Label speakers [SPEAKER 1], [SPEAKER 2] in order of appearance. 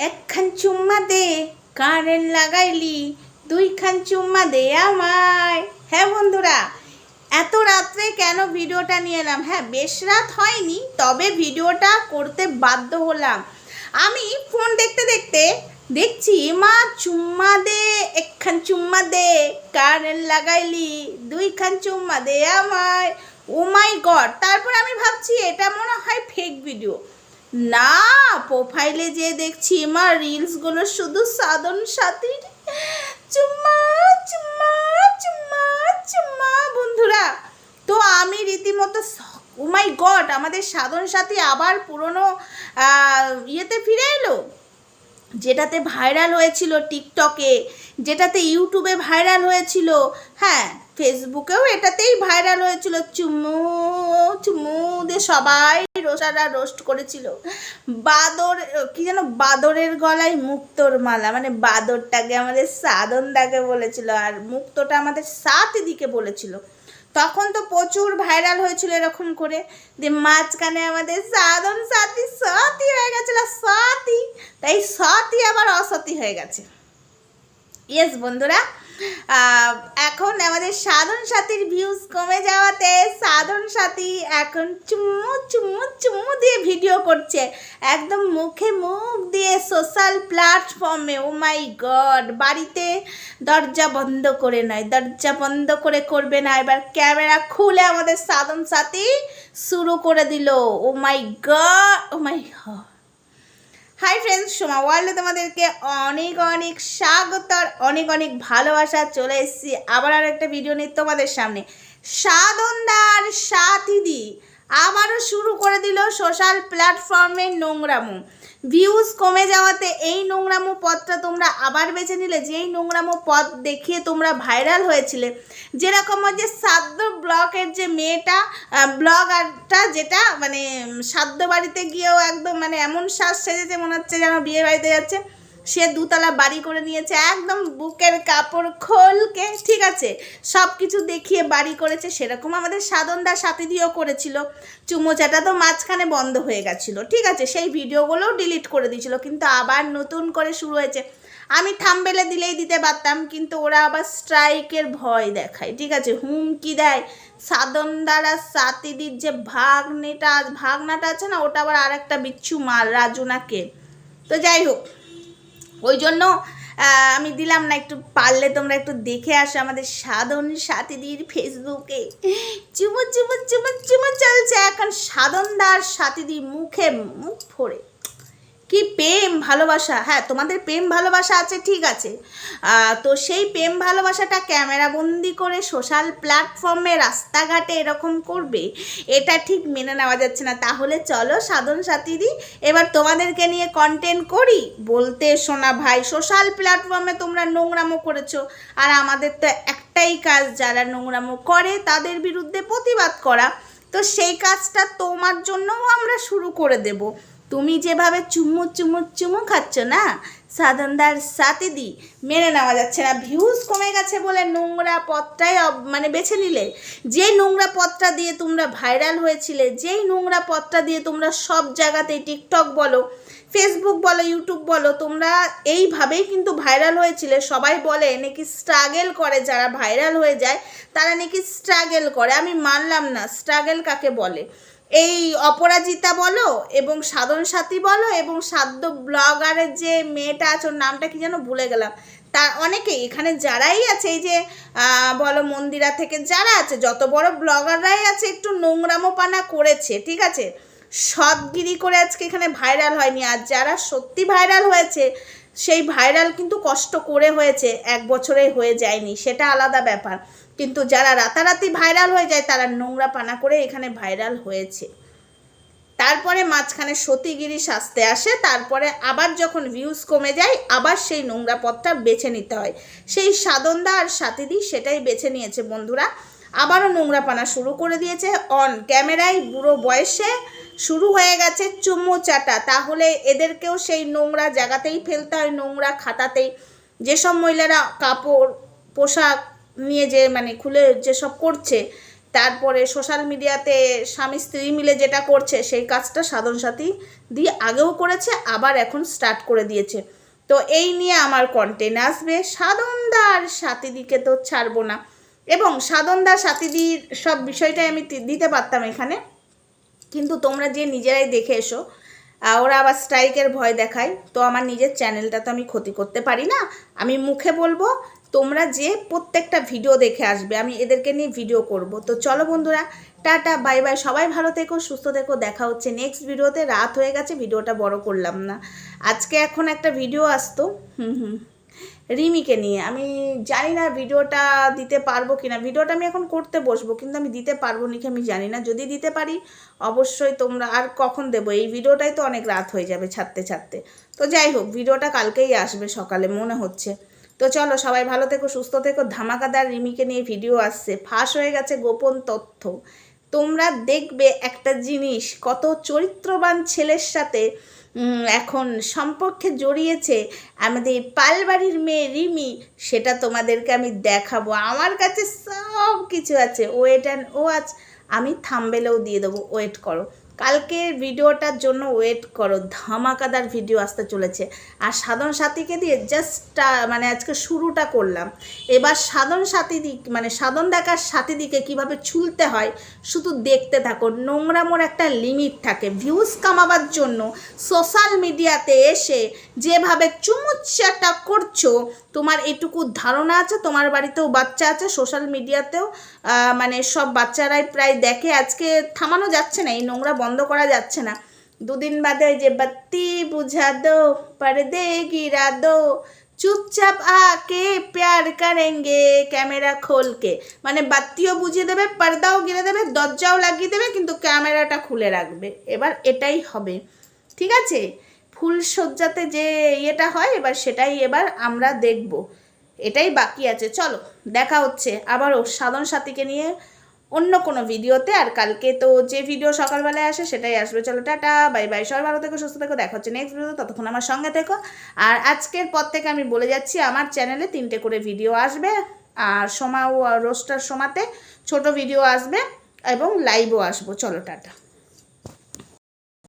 [SPEAKER 1] একখান চুম্মা দে, কারেন্ট লাগাইলি, দুইখান চুম্মা দে আমায়। হ্যাঁ বন্ধুরা, এত রাত্রে কেন ভিডিওটা নিয়ে এলাম? হ্যাঁ বেশ রাত হয়নি, তবে ভিডিওটা করতে বাধ্য হলাম। আমি ফোন দেখতে দেখতে দেখছি, মা, চুম্মা দে, একখান চুম্মা দে, কারেন্ট লাগাইলি, দুইখান চুম্মা দে আমায়। ও মাই গড, তারপর আমি ভাবছি এটা মনে হয় ফেক ভিডিও না প্রোফাইলে যে দেখছি মা রিলসগুলো শুধু সাধন সাথীর চুম্মা চুম্মা চুম্মা চুম্মা, বন্ধুরা। তো আমি রীতিমতো ও মাই গড আমাদের সাধন সাথী আবার পুরনো ইয়েতে ফিরে এলো? যেটাতে ভাইরাল হয়েছিল টিকটকে, যেটাতে ইউটিউবে ভাইরাল হয়েছিল। হ্যাঁ ফেসবুকেও এটাতেই ভাইরাল হয়েছিল। চুমু চুমু দিয়ে সবাই রোস্টাররা রোস্ট করেছিল। বাদর, কি যেন বাদরের গলায় মুক্তোর মালা মানে বাদরটাকে আমাদের সাধনদাকে বলেছিল আর মুক্তোটা আমাদের সাথীদিকে বলেছিল। তখন তো প্রচুর ভাইরাল হয়েছিল এরকম করে যে মাঝখানে আমাদের সাধন সাথী সতী হয়ে গেছিল, সতী। তাই সতী আবার অসতী হয়ে গেছে। ইয়েস বন্ধুরা এখন আমাদের সাধন সাথীর ভিউজ কমে যাওয়াতে সাধন সাথী এখন চুমু চুমু চুমু দিয়ে ভিডিও করছে। একদম মুখে মুখ দিয়ে সোশ্যাল প্ল্যাটফর্মে ও মাই গড বাড়িতে দরজা বন্ধ করে নয়। দরজা বন্ধ করে করবে না। এবার ক্যামেরা খুলে আমাদের সাধন সাথী শুরু করে দিল। ও my god oh my god hi friends Soma ওয়ার্ল্ডে তোমাদেরকে অনেক অনেক স্বাগত আর অনেক অনেক ভালোবাসা। চলে এসেছি আবার আর একটা ভিডিও নিয়ে তোমাদের সামনে। সাধনদার সাথীদি আবারও শুরু করে দিল সোশ্যাল প্ল্যাটফর্মে নোংরামো। ভিউজ কমে যাওয়াতে এই নোংরামো পথটা তোমরা আবার বেছে নিলে। যেই নোংরামো পথ দেখিয়ে তোমরা ভাইরাল হয়েছিলে। যেরকম হচ্ছে সাদ্য ব্লকের যে মেয়েটা ব্লগারটা যেটা মানে সাদ্য বাড়িতে গিয়েও একদম মানে এমন শ্বাস সেজেছে, মনে হচ্ছে যেন বিয়ে বাড়িতে যাচ্ছে। সে দুতলা বাড়ি করে নিয়েছে, একদম বুকের কাপড় খোলকে, ঠিক আছে? সব কিছু দেখিয়ে বাড়ি করেছে, সেরকম আমাদের সাধনদার সাথে দিয়েও করেছিল। চুমোচাটা তো মাঝখানে বন্ধ হয়ে গেছিল, ঠিক আছে? সেই ভিডিওগুলোও ডিলিট করে দিয়েছিল, কিন্তু আবার নতুন করে শুরু হয়েছে। আমি থামবেলে দিলেই দিতে পারতাম, কিন্তু ওরা আবার স্ট্রাইকের ভয় দেখায়, ঠিক আছে? হুমকি দেয়। সাধন দ্বারা সাতিদির যে ভাগ্নেটা, ভাগনাটা আছে না, ওটা আবার আরেকটা বিচ্ছু মাল রাজুনাকে তো যাই হোক ওই জন্য আমি দিলাম না, একটু পারলে তোমরা একটু দেখে আসো আমাদের সাধন সাথীদির ফেসবুকে। চুমু চুমু চুমু চুমু চলছে। এখন সাধন সাধনদার সাথীদি মুখে মুখ ফোড়ে কি প্রেম, ভালোবাসা? হ্যাঁ তোমাদের প্রেম, ভালোবাসা আছে, ঠিক আছে। তো সেই প্রেম, ভালোবাসাটা ক্যামেরা বন্দি করে সোশ্যাল প্ল্যাটফর্মে রাস্তাঘাটে এরকম করবে, এটা ঠিক মেনে নেওয়া যাচ্ছে না। তাহলে চলো সাধন সাথীদি, এবার তোমাদেরকে নিয়ে কন্টেন্ট করি। বলতে শোনা ভাই, সোশ্যাল প্ল্যাটফর্মে তোমরা নোংরামো করেছ, আর আমাদের তো একটাই কাজ, যারা নোংরামো করে তাদের বিরুদ্ধে প্রতিবাদ করা। তো সেই কাজটা তোমার জন্যও আমরা শুরু করে দেব। তুমি যেভাবে চুমু চুমু চুমু খাচ্ছ না, সাধনদার সাথে দি মেনে নেওয়া যাচ্ছে না। ভিউজ কমে গেছে বলে নোংরা পথটাই মানে বেছে নিলে। যেই নোংরা পথটা দিয়ে তোমরা ভাইরাল হয়েছিলে, যেই নোংরা পথটা দিয়ে তোমরা সব জায়গাতে টিকটক বলো ফেসবুক বলো ইউটিউব বলো, তোমরা এইভাবেই কিন্তু ভাইরাল হয়েছিলে। সবাই বলে, নাকি স্ট্রাগেল করে যারা ভাইরাল হয়ে যায়, তারা নাকি স্ট্রাগেল করে? আমি মানলাম না স্ট্রাগেল কাকে বলে? এই অপরাজিতা বলো এবং সাধন সাথী বলো এবং সাধ্য ব্লগারের যে মেয়েটা আছে, ওর নামটা কি যেন ভুলে গেলাম। তা অনেকেই এখানে যারাই আছে, এই যে বলো মন্দিরা থেকে যারা আছে, যত বড় ব্লগাররাই আছে, একটু নোংরামো পানা করেছে, ঠিক আছে? সৎগিরি করে আজকে এখানে ভাইরাল হয়নি। আর যারা সত্যি ভাইরাল হয়েছে, সেই ভাইরাল কিন্তু কষ্ট করে হয়েছে, এক বছরে হয়ে যায়নি, সেটা আলাদা ব্যাপার। কিন্তু যারা রাতারাতি ভাইরাল হয়ে যায়, তারা নোংরা পানা করে এখানে ভাইরাল হয়েছে। তারপরে মাঝখানে সতীগিরি সাজতে আসে, তারপরে আবার যখন ভিউজ কমে যায়, আবার সেই নোংরা পথটা বেছে নিতে হয়। সেই সাধনদা আর সাথীদি সেটাই বেছে নিয়েছে বন্ধুরা। আবারও নোংরা পানা শুরু করে দিয়েছে। অন ক্যামেরায় বুড়ো বয়সে শুরু হয়ে গেছে চুম্মু চাটা। তাহলে এদেরকেও সেই নোংরা জায়গাতেই ফেলতে হয়, নোংরা খাতাতেই। যেসব মহিলারা কাপড়, পোশাক নিয়ে যে মানে খুলে যেসব করছে, তারপরে সোশ্যাল মিডিয়াতে স্বামী স্ত্রী মিলে যেটা করছে, সেই কাজটা সাধন সাথী দিয়ে আগেও করেছে, আবার এখন স্টার্ট করে দিয়েছে। তো এই নিয়ে আমার কন্টেন্ট আসবে। সাধনদার সাথীদিকে তো ছাড়বো না। এবং সাধনদার সাথীদির সব বিষয়টাই আমি দিতে পারতাম এখানে। কিন্তু তোমরা যে নিজেরাই দেখে এসো ওরা আবার স্ট্রাইকের ভয় দেখায়। তো আমার নিজের চ্যানেলটা তো আমি ক্ষতি করতে পারি না। আমি মুখে বলব তোমরা যে প্রত্যেকটা ভিডিও দেখে আসবে, আমি এদেরকে নিয়ে ভিডিও করব। তো চলো বন্ধুরা, টাটা বাই বাই সবাই ভালো থেকো, সুস্থ থেকো, দেখা হচ্ছে নেক্সট ভিডিওতে রাত হয়ে গেছে ভিডিওটা বড় করলাম না। আজকে এখন একটা ভিডিও আসতো, হুম হুম, রিমিকে নিয়ে। আমি জানি না ভিডিওটা দিতে পারব কি না ভিডিওটা আমি এখন করতে বসবো, কিন্তু আমি দিতে পারব নাকি আমি জানি না। যদি দিতে পারি, অবশ্যই তোমরা, আর কখন দেবো? এই ভিডিওটাই তো অনেক রাত হয়ে যাবে ছাড়তে ছাড়তে। তো যাই হোক ভিডিওটা কালকেই আসবে সকালে, মনে হচ্ছে। তো চলো সবাই ভালো থেকো, সুস্থ থেকো। ধামাকাদার রিমিকে নিয়ে ভিডিও আসছে। ফাঁস হয়ে গেছে গোপন তথ্য। তোমরা দেখবে একটা জিনিস, কত চরিত্রবান ছেলের সাথে এখন সম্পর্কে জড়িয়েছে আমাদের পালবাড়ির মেয়ে রিমি, সেটা তোমাদেরকে আমি দেখাবো। আমার কাছে সব কিছু আছে। ওয়েট অ্যান্ড ও আজ আমি থাম্বেলেও দিয়ে দেবো। ওয়েট করো। কালকের ভিডিওটার জন্য ওয়েট করো, ধামাকাদার ভিডিও আসতে চলেছে। আর সাধন সাথীকে দিয়ে জাস্ট মানে আজকে শুরুটা করলাম। এবার সাধন সাথী দিক মানে সাধন দেখার সাথী দিকে কীভাবে ছুলতে হয়, শুধু দেখতে থাকো। নোংরামোর একটা লিমিট থাকে। ভিউজ কামাবার জন্য সোশ্যাল মিডিয়াতে এসে যেভাবে চুমুচ্চাটা করছ, তোমার এটুকু ধারণা আছে, তোমার বাড়িতেও বাচ্চা আছে সোশ্যাল মিডিয়াতেও মানে সব বাচ্চারাই প্রায় দেখে। আজকে থামানো যাচ্ছে না, এই নোংরা বন্ধ করা যাচ্ছে না। দুদিন বাদে যে বাত্তি বুঝা দো পর্দে গিরা দো চুপচাপ আকে প্যার করেঙ্গে, ক্যামেরা খোলকে। মানে বাত্তিও বুঝিয়ে দেবে, পর্দাও গিরে দেবে, দরজাও লাগিয়ে দেবে, কিন্তু ক্যামেরাটা খুলে রাখবে। এবার এটাই হবে। ঠিক আছে? ফুল সজ্জাতে যে ইয়েটা হয়, এবার সেটাই এবার আমরা দেখব। এটাই বাকি আছে। চলো, দেখা হচ্ছে। আবারও সাধন সাথীকে নিয়ে অন্য কোনো ভিডিওতে। আর কালকে তো যে ভিডিও সকালবেলায় আসে সেটাই আসবে। চলো, টাটা, বাই বাই। সবাই ভালো থেকো, সুস্থ থেকো। দেখা হচ্ছে নেক্সট ভিডিও ততক্ষণ আমার সঙ্গে থেকো। আর আজকের পর থেকে আমি বলে যাচ্ছি, আমার চ্যানেলে তিনটে করে ভিডিও আসবে। আর সোমা ও রোস্টার সোমাতে ছোট ভিডিও আসবে এবং লাইভও আসব। চলো, টাটা।